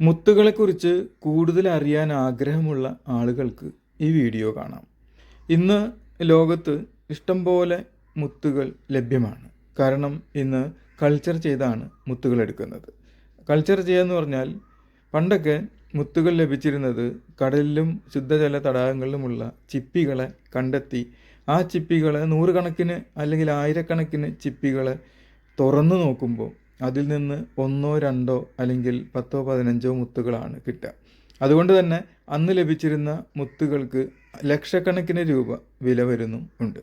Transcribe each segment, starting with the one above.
മുത്തുകളെക്കുറിച്ച് കൂടുതൽ അറിയാൻ ആഗ്രഹമുള്ള ആളുകൾക്ക് ഈ വീഡിയോ കാണാം. ഇന്ന് ലോകത്ത് ഇഷ്ടംപോലെ മുത്തുകൾ ലഭ്യമാണ്. കാരണം ഇന്ന് കൾച്ചർ ചെയ്താണ് മുത്തുകൾ എടുക്കുന്നത്. കൾച്ചർ ചെയ്യാന്ന് പറഞ്ഞാൽ പണ്ടൊക്കെ മുത്തുകൾ ലഭിച്ചിരുന്നത് കടലിലും ശുദ്ധജല തടാകങ്ങളിലുമുള്ള ചിപ്പികളെ കണ്ടെത്തി ആ ചിപ്പികളെ നൂറുകണക്കിന് അല്ലെങ്കിൽ ആയിരക്കണക്കിന് ചിപ്പികളെ തുറന്നു നോക്കുമ്പോൾ അതിൽ നിന്ന് ഒന്നോ രണ്ടോ അല്ലെങ്കിൽ പത്തോ പതിനഞ്ചോ മുത്തുകളാണ് കിട്ടുക. അതുകൊണ്ട് തന്നെ അന്ന് ലഭിച്ചിരുന്ന മുത്തുകൾക്ക് ലക്ഷക്കണക്കിന് രൂപ വില വരുന്നും ഉണ്ട്.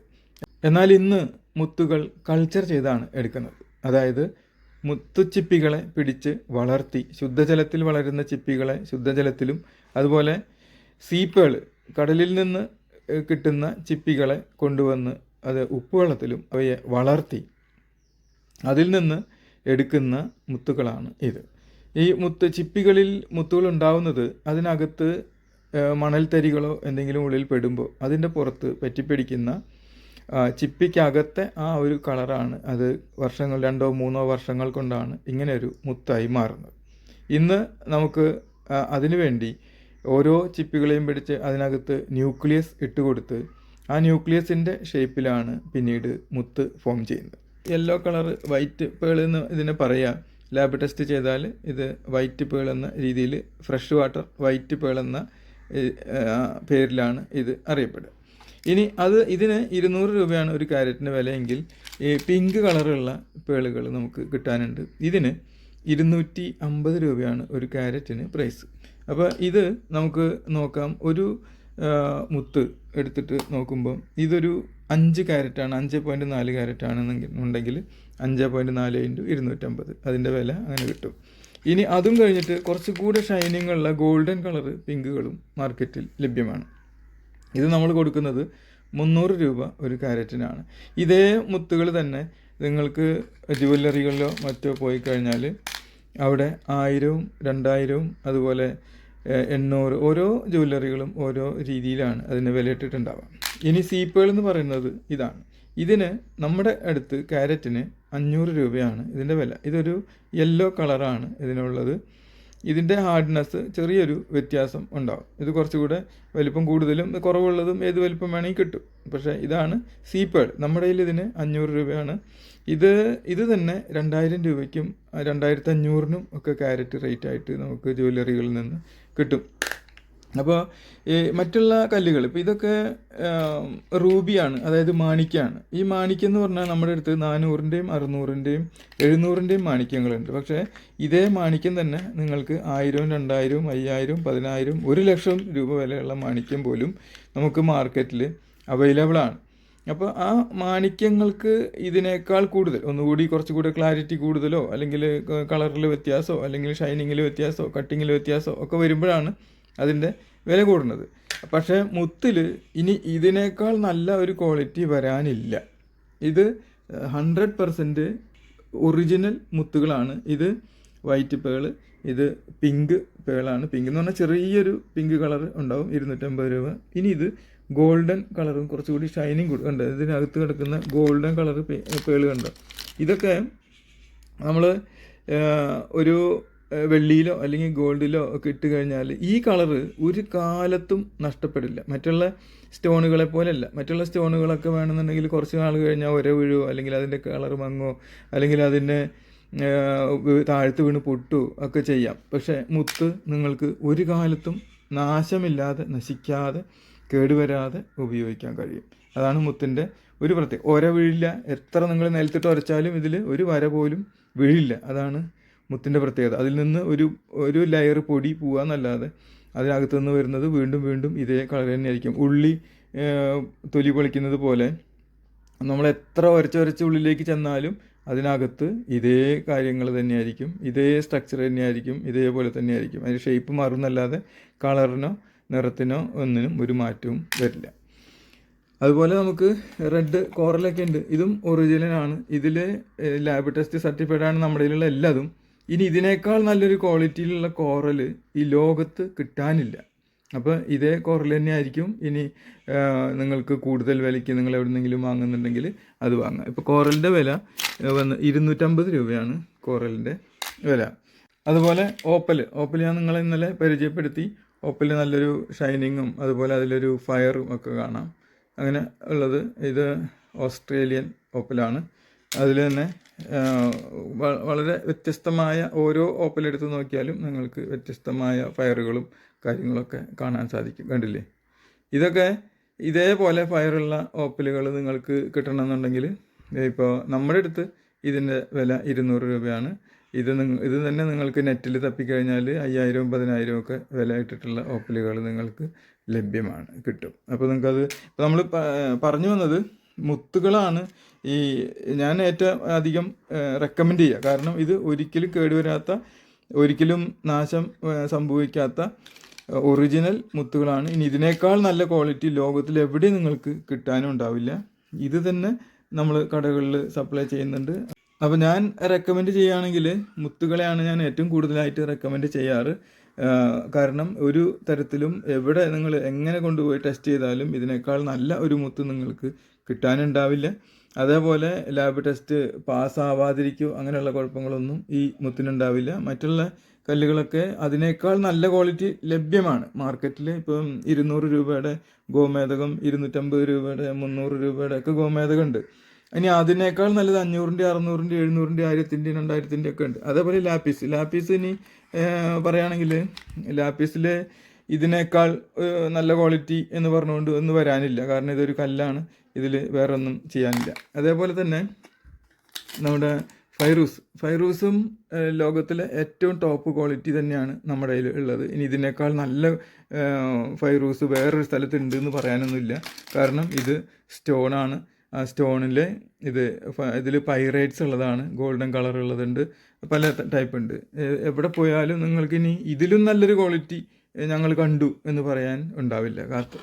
എന്നാൽ ഇന്ന് മുത്തുകൾ കൾച്ചർ ചെയ്താണ് എടുക്കുന്നത്. അതായത് മുത്തുച്ചിപ്പികളെ പിടിച്ച് വളർത്തി ശുദ്ധജലത്തിൽ വളരുന്ന ചിപ്പികളെ ശുദ്ധജലത്തിലും അതുപോലെ സീപ്പുകൾ കടലിൽ നിന്ന് കിട്ടുന്ന ചിപ്പികളെ കൊണ്ടുവന്ന് അത് ഉപ്പുവെള്ളത്തിലും അവയെ വളർത്തി അതിൽ നിന്ന് എടുക്കുന്ന മുത്തുകളാണ് ഇത്. ഈ മുത്ത് ചിപ്പികളിൽ മുത്തുകൾ ഉണ്ടാവുന്നത് അതിനകത്ത് മണൽ മണൽത്തരികളോ എന്തെങ്കിലും ഉള്ളിൽ പെടുമ്പോൾ അതിന്റെ പുറത്ത് പറ്റിപ്പിടിക്കുന്ന ചിപ്പിക്കകത്തെ ആ ഒരു കളറാണ് അത് വർഷങ്ങൾ രണ്ടോ മൂന്നോ വർഷങ്ങൾ കൊണ്ടാണ് ഇങ്ങനെ ഒരു മുത്തായി മാറുന്നത്. ഇന്ന് നമുക്ക് അതിനുവേണ്ടി ഓരോ ചിപ്പികളെയും പിടിച്ച് അതിനകത്ത് ന്യൂക്ലിയസ് ഇട്ട് കൊടുത്ത് ആ ന്യൂക്ലിയസിന്റെ ഷേപ്പിലാണ് പിന്നീട് മുത്ത് ഫോം ചെയ്യുന്നത്. യെല്ലോ കളർ വൈറ്റ് പേൾ എന്ന് ഇതിനെ പറയാം. ലാബ് ടെസ്റ്റ് ചെയ്താൽ ഇത് വൈറ്റ് പേൾ എന്ന രീതിയിൽ ഫ്രഷ് വാട്ടർ വൈറ്റ് പേൾ എന്ന പേരിലാണ് ഇത് അറിയപ്പെടുക. ഇനി അത് ഇതിന് ഇരുന്നൂറ് രൂപയാണ് ഒരു ക്യാരറ്റിന് വിലയെങ്കിൽ ഈ പിങ്ക് കളറുള്ള പേളുകൾ നമുക്ക് കിട്ടാനുണ്ട്. ഇതിന് ഇരുന്നൂറ്റി അമ്പത് രൂപയാണ് ഒരു ക്യാരറ്റിന് പ്രൈസ് അപ്പോൾ ഇത് നമുക്ക് നോക്കാം. ഒരു മുത്ത് എടുത്തിട്ട് നോക്കുമ്പം ഇതൊരു അഞ്ച് ക്യാരറ്റാണ് അഞ്ച് പോയിന്റ് നാല് ക്യാരറ്റ് ആണെന്നുണ്ടെങ്കിൽ അഞ്ച് പോയിന്റ് നാല് ഇന്റു ഇരുന്നൂറ്റമ്പത്. അതിന്റെ വില അങ്ങനെ കിട്ടും. ഇനി അതും കഴിഞ്ഞിട്ട് കുറച്ചുകൂടെ ഷൈനിങ് ഉള്ള ഗോൾഡൻ കളർ പിങ്കുകളും മാർക്കറ്റിൽ ലഭ്യമാണ്. ഇത് നമ്മൾ കൊടുക്കുന്നത് മുന്നൂറ് രൂപ ഒരു ക്യാരറ്റിനാണ് ഇതേ മുത്തുകൾ തന്നെ നിങ്ങൾക്ക് ജുവല്ലറികളിലോ മറ്റോ പോയി കഴിഞ്ഞാൽ അവിടെ ആയിരവും രണ്ടായിരവും അതുപോലെ എണ്ണൂറ് ഓരോ ജുവല്ലറികളും ഓരോ രീതിയിലാണ് അതിന് വിലയിട്ടിട്ടുണ്ടാവുക ഇനി സീപ്പുകൾ എന്ന് പറയുന്നത് ഇതാണ്. ഇതിന് നമ്മുടെ അടുത്ത് ക്യാരറ്റിന് അഞ്ഞൂറ് രൂപയാണ് ഇതിന്റെ വില. ഇതൊരു യെല്ലോ കളറാണ് ഇതിനുള്ളത്. ഇതിന്റെ ഹാർഡ്നെസ് ചെറിയൊരു വ്യത്യാസം ഉണ്ടാകും ഇത് കുറച്ചുകൂടെ വലിപ്പം കൂടുതലും കുറവുള്ളതും ഏത് വലിപ്പം വേണമെങ്കിൽ കിട്ടും. പക്ഷേ ഇതാണ് സീപ്പേഡ് നമ്മുടെ കയ്യിൽ ഇതിന് അഞ്ഞൂറ് രൂപയാണ്. ഇത് ഇത് തന്നെ രണ്ടായിരം രൂപയ്ക്കും രണ്ടായിരത്തി അഞ്ഞൂറിനും ഒക്കെ ക്യാരറ്റ് റേറ്റ് ആയിട്ട് നമുക്ക് ജ്വല്ലറികളിൽ നിന്ന് കിട്ടും. അപ്പോൾ ഈ മറ്റുള്ള കല്ലുകൾ ഇപ്പോൾ ഇതൊക്കെ റൂബിയാണ് അതായത് മാണിക്യമാണ് ഈ മാണിക്യം എന്ന് പറഞ്ഞാൽ നമ്മുടെ അടുത്ത് നാനൂറിന്റെയും അറുന്നൂറിന്റെയും എഴുന്നൂറിന്റെയും മാണിക്യങ്ങളുണ്ട്. പക്ഷേ ഇതേ മാണിക്യം തന്നെ നിങ്ങൾക്ക് ആയിരവും രണ്ടായിരവും അയ്യായിരവും പതിനായിരവും ഒരു ലക്ഷം രൂപ വിലയുള്ള മാണിക്യം പോലും നമുക്ക് മാർക്കറ്റിൽ അവൈലബിൾ ആണ്. അപ്പോൾ ആ മാണിക്യങ്ങൾക്ക് ഇതിനേക്കാൾ കൂടുതൽ ഒന്നുകൂടി കുറച്ചുകൂടി ക്ലാരിറ്റി കൂടുതലോ അല്ലെങ്കിൽ കളറിൽ വ്യത്യാസമോ അല്ലെങ്കിൽ ഷൈനിങ്ങിൽ വ്യത്യാസമോ കട്ടിങ്ങിൽ വ്യത്യാസമോ ഒക്കെ വരുമ്പോഴാണ് അതിന്റെ വില കൂടുന്നത്. പക്ഷേ മുത്തിൽ ഇനി ഇതിനേക്കാൾ നല്ല ഒരു ക്വാളിറ്റി വരാനില്ല. ഇത് ഹൺഡ്രഡ് പെർസെന്റ് ഒറിജിനൽ മുത്തുകളാണ്. ഇത് വൈറ്റ് പേൾ ഇത് പിങ്ക് പേളാണ് പിങ്ക് എന്ന് പറഞ്ഞാൽ ചെറിയൊരു പിങ്ക് കളർ ഉണ്ടാവും ഇരുന്നൂറ്റമ്പത് രൂപ. ഇനി ഇത് ഗോൾഡൻ കളറും കുറച്ചുകൂടി ഷൈനിങ് ഉണ്ട്. ഇതിനകത്ത് കിടക്കുന്ന ഗോൾഡൻ കളർ പേൾ കണ്ടോ? ഇതൊക്കെ നമ്മൾ ഒരു വെള്ളിയിലോ അല്ലെങ്കിൽ ഗോൾഡിലോ ഒക്കെ ഇട്ട് കഴിഞ്ഞാൽ ഈ കളറ് ഒരു കാലത്തും നഷ്ടപ്പെടില്ല. മറ്റുള്ള സ്റ്റോണുകളെ പോലെയല്ല. മറ്റുള്ള സ്റ്റോണുകളൊക്കെ വേണമെന്നുണ്ടെങ്കിൽ കുറച്ച് നാൾ കഴിഞ്ഞാൽ ഒരേ വീഴോ അല്ലെങ്കിൽ അതിന്റെ കളർ മങ്ങോ അല്ലെങ്കിൽ അതിന്റെ താഴ്ത്ത് വീണ് പൊട്ടോ ഒക്കെ ചെയ്യാം. പക്ഷേ മുത്ത് നിങ്ങൾക്ക് ഒരു കാലത്തും നാശമില്ലാതെ നശിക്കാതെ കേടുവരാതെ ഉപയോഗിക്കാൻ കഴിയും. അതാണ് മുത്തിന്റെ ഒരു പ്രത്യേകം ഒര വീഴില്ല. എത്ര നിങ്ങൾ നിലത്തിട്ട് ഉരച്ചാലും ഇതിൽ ഒരു വര പോലും വീഴില്ല. അതാണ് മുത്തിന്റെ പ്രത്യേകത. അതിൽ നിന്ന് ഒരു ഒരു ലെയർ പൊടി പോവാന്നല്ലാതെ അതിനകത്തു നിന്ന് വരുന്നത് വീണ്ടും വീണ്ടും ഇതേ കളർ തന്നെയായിരിക്കും. ഉള്ളി തൊലി പൊളിക്കുന്നത് പോലെ നമ്മൾ എത്ര ഉരച്ച് ഉരച്ച് ഉള്ളിലേക്ക് ചെന്നാലും അതിനകത്ത് ഇതേ കാര്യങ്ങൾ തന്നെയായിരിക്കും. ഇതേ സ്ട്രക്ചർ തന്നെയായിരിക്കും. ഇതേപോലെ തന്നെയായിരിക്കും. അതിന്റെ ഷേപ്പ് മാറുന്നല്ലാതെ കളറിനോ നിറത്തിനോ ഒന്നിനും ഒരു മാറ്റവും വരില്ല. അതുപോലെ നമുക്ക് റെഡ് കോറലൊക്കെ ഉണ്ട്. ഇതും ഒറിജിനലാണ് ഇതിൽ ലാബ് ടെസ്റ്റ് സർട്ടിഫൈഡ് ആണ് നമ്മുടെ കയ്യിലുള്ള എല്ലാതും. ഇനി ഇതിനേക്കാൾ നല്ലൊരു ക്വാളിറ്റിയിലുള്ള കോറൽ ഈ ലോകത്ത് കിട്ടാനില്ല. അപ്പോൾ ഇതേ കോറൽ തന്നെയായിരിക്കും ഇനി നിങ്ങൾക്ക് കൂടുതൽ വിലയ്ക്ക് നിങ്ങൾ എവിടെന്നെങ്കിലും വാങ്ങുന്നുണ്ടെങ്കിൽ അത് വാങ്ങാം. ഇപ്പോൾ കോറലിന്റെ വില വന്ന് ഇരുന്നൂറ്റമ്പത് രൂപയാണ് കോറലിന്റെ വില. അതുപോലെ ഓപ്പൽ ഓപ്പൽ ഞാൻ നിങ്ങളെ ഇന്നലെ പരിചയപ്പെടുത്തി. ഓപ്പൽ നല്ലൊരു ഷൈനിങ്ങും അതുപോലെ അതിലൊരു ഫയറും ഒക്കെ കാണാം. അങ്ങനെ ഉള്ളത് ഇത് ഓസ്ട്രേലിയൻ ഓപ്പലാണ് അതിൽ തന്നെ വളരെ വ്യത്യസ്തമായ ഓരോ ഓപ്പൽ എടുത്ത് നോക്കിയാലും നിങ്ങൾക്ക് വ്യത്യസ്തമായ ഫയറുകളും കാര്യങ്ങളൊക്കെ കാണാൻ സാധിക്കും. കണ്ടില്ലേ? ഇതൊക്കെ ഇതേപോലെ ഫയറുള്ള ഓപ്പലുകൾ നിങ്ങൾക്ക് കിട്ടണമെന്നുണ്ടെങ്കിൽ ഇപ്പോൾ നമ്മുടെ അടുത്ത് ഇതിന്റെ വില ഇരുന്നൂറ് രൂപയാണ്. ഇത് നിങ്ങൾ ഇത് തന്നെ നിങ്ങൾക്ക് നെറ്റിൽ തപ്പിക്കഴിഞ്ഞാൽ അയ്യായിരവും പതിനായിരവും ഒക്കെ വില ഇട്ടിട്ടുള്ള ഓപ്പലുകൾ നിങ്ങൾക്ക് ലഭ്യമാണ് കിട്ടും. അപ്പോൾ നിങ്ങൾക്കത് ഇപ്പോൾ നമ്മൾ പറഞ്ഞു വന്നത് മുത്തുകളാണ് ഈ ഞാൻ ഏറ്റവും അധികം റെക്കമെൻഡ് ചെയ്യുക. കാരണം ഇത് ഒരിക്കലും കേടുവരാത്ത ഒരിക്കലും നാശം സംഭവിക്കാത്ത ഒറിജിനൽ മുത്തുകളാണ്. ഇനി ഇതിനേക്കാൾ നല്ല ക്വാളിറ്റി ലോകത്തിൽ എവിടെയും നിങ്ങൾക്ക് കിട്ടാനും ഉണ്ടാവില്ല ഇത് തന്നെ നമ്മൾ കടകളിൽ സപ്ലൈ ചെയ്യുന്നുണ്ട്. അപ്പോൾ ഞാൻ റെക്കമെൻഡ് ചെയ്യുകയാണെങ്കിൽ മുത്തുകളെയാണ് ഞാൻ ഏറ്റവും കൂടുതലായിട്ട് റെക്കമെൻഡ് ചെയ്യാറ്. കാരണം ഒരു തരത്തിലും എവിടെ നിങ്ങൾ എങ്ങനെ കൊണ്ടുപോയി ടെസ്റ്റ് ചെയ്താലും ഇതിനേക്കാൾ നല്ല ഒരു മുത്ത് നിങ്ങൾക്ക് കിട്ടാനുണ്ടാവില്ല. അതേപോലെ ലാബ് ടെസ്റ്റ് പാസ്സാവാതിരിക്കോ അങ്ങനെയുള്ള കുഴപ്പങ്ങളൊന്നും ഈ മുത്തിനുണ്ടാവില്ല. മറ്റുള്ള കല്ലുകളൊക്കെ അതിനേക്കാൾ നല്ല ക്വാളിറ്റി ലഭ്യമാണ്. മാർക്കറ്റിൽ ഇപ്പം ഇരുന്നൂറ് രൂപയുടെ ഗോമേതകം ഇരുന്നൂറ്റമ്പത് രൂപയുടെ മുന്നൂറ് രൂപയുടെ ഒക്കെ ഗോമേതകം ഉണ്ട് ഇനി അതിനേക്കാൾ നല്ലത് അഞ്ഞൂറിന്റെ അറുന്നൂറിന്റെ എഴുന്നൂറിന്റെ ആയിരത്തിന്റെ രണ്ടായിരത്തിന്റെ ഒക്കെ ഉണ്ട്. അതേപോലെ ലാപ്പീസ്. ലാപ്പീസ് ഇനി പറയുകയാണെങ്കിൽ ലാപ്പീസിൽ ഇതിനേക്കാൾ നല്ല ക്വാളിറ്റി എന്ന് പറഞ്ഞുകൊണ്ട് ഒന്നും വരാനില്ല. കാരണം ഇതൊരു കല്ലാണ്. ഇതിൽ വേറെ ഒന്നും ചെയ്യാനില്ല. അതേപോലെ തന്നെ നമ്മുടെ ഫൈറൂസ്. ഫൈറൂസും ലോകത്തിലെ ഏറ്റവും ടോപ്പ് ക്വാളിറ്റി തന്നെയാണ് നമ്മുടെ കയ്യിൽ ഉള്ളത്. ഇനി ഇതിനേക്കാൾ നല്ല ഫൈറൂസ് വേറൊരു സ്ഥലത്തുണ്ട് എന്ന് പറയാനൊന്നുമില്ല. കാരണം ഇത് സ്റ്റോണാണ് ആ സ്റ്റോണിൽ ഇത് ഇതിൽ പൈറേറ്റ്സ് ഉള്ളതാണ്. ഗോൾഡൻ കളർ ഉള്ളതുണ്ട്. പല ടൈപ്പ് ഉണ്ട്. എവിടെ പോയാലും നിങ്ങൾക്ക് ഇനി ഇതിലും നല്ലൊരു ക്വാളിറ്റി ഞങ്ങൾ കണ്ടു എന്ന് പറയാൻ ഉണ്ടാവില്ല.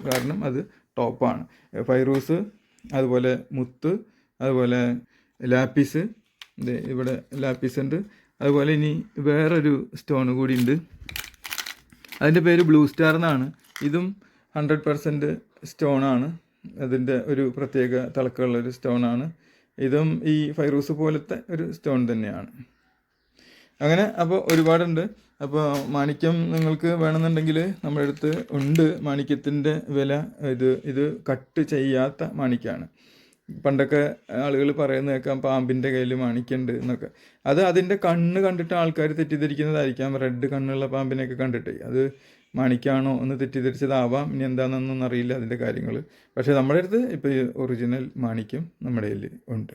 കാരണം അത് ടോപ്പാണ്. ഫൈറൂസ് അതുപോലെ മുത്ത് അതുപോലെ ലാപ്പീസ് ഇവിടെ ലാപ്പീസ് ഉണ്ട്. അതുപോലെ ഇനി വേറൊരു സ്റ്റോൺ കൂടി ഉണ്ട്. അതിന്റെ പേര് ബ്ലൂ സ്റ്റാർ എന്നാണ്. ഇതും ഹൺഡ്രഡ് പെർസെന്റ് സ്റ്റോണാണ് അതിന്റെ ഒരു പ്രത്യേക തിളക്കമുള്ളൊരു സ്റ്റോണാണ് ഇതും ഈ ഫൈറൂസ് പോലത്തെ ഒരു സ്റ്റോൺ തന്നെയാണ്. അങ്ങനെ അപ്പോൾ ഒരുപാടുണ്ട്. അപ്പോൾ മാണിക്യം നിങ്ങൾക്ക് വേണമെന്നുണ്ടെങ്കിൽ നമ്മുടെ അടുത്ത് ഉണ്ട്. മാണിക്യത്തിന്റെ വില ഇത് ഇത് കട്ട് ചെയ്യാത്ത മാണിക്യമാണ് പണ്ടൊക്കെ ആളുകൾ പറയുന്ന കേൾക്കാം പാമ്പിന്റെ കയ്യിൽ മാണിക്കുണ്ട് എന്നൊക്കെ. അത് അതിന്റെ കണ്ണ് കണ്ടിട്ട് ആൾക്കാർ തെറ്റിദ്ധരിക്കുന്നതായിരിക്കാം. റെഡ് കണ്ണുള്ള പാമ്പിനെയൊക്കെ കണ്ടിട്ട്. അത് മാണിക്കാണോ എന്ന് തെറ്റിദ്ധരിച്ചതാവാം. ഇനി എന്താണെന്നൊന്നും അറിയില്ല അതിന്റെ കാര്യങ്ങൾ പക്ഷേ നമ്മുടെ അടുത്ത് ഇപ്പോൾ ഒറിജിനൽ മാണിക്യം നമ്മുടെ കയ്യിൽ ഉണ്ട്.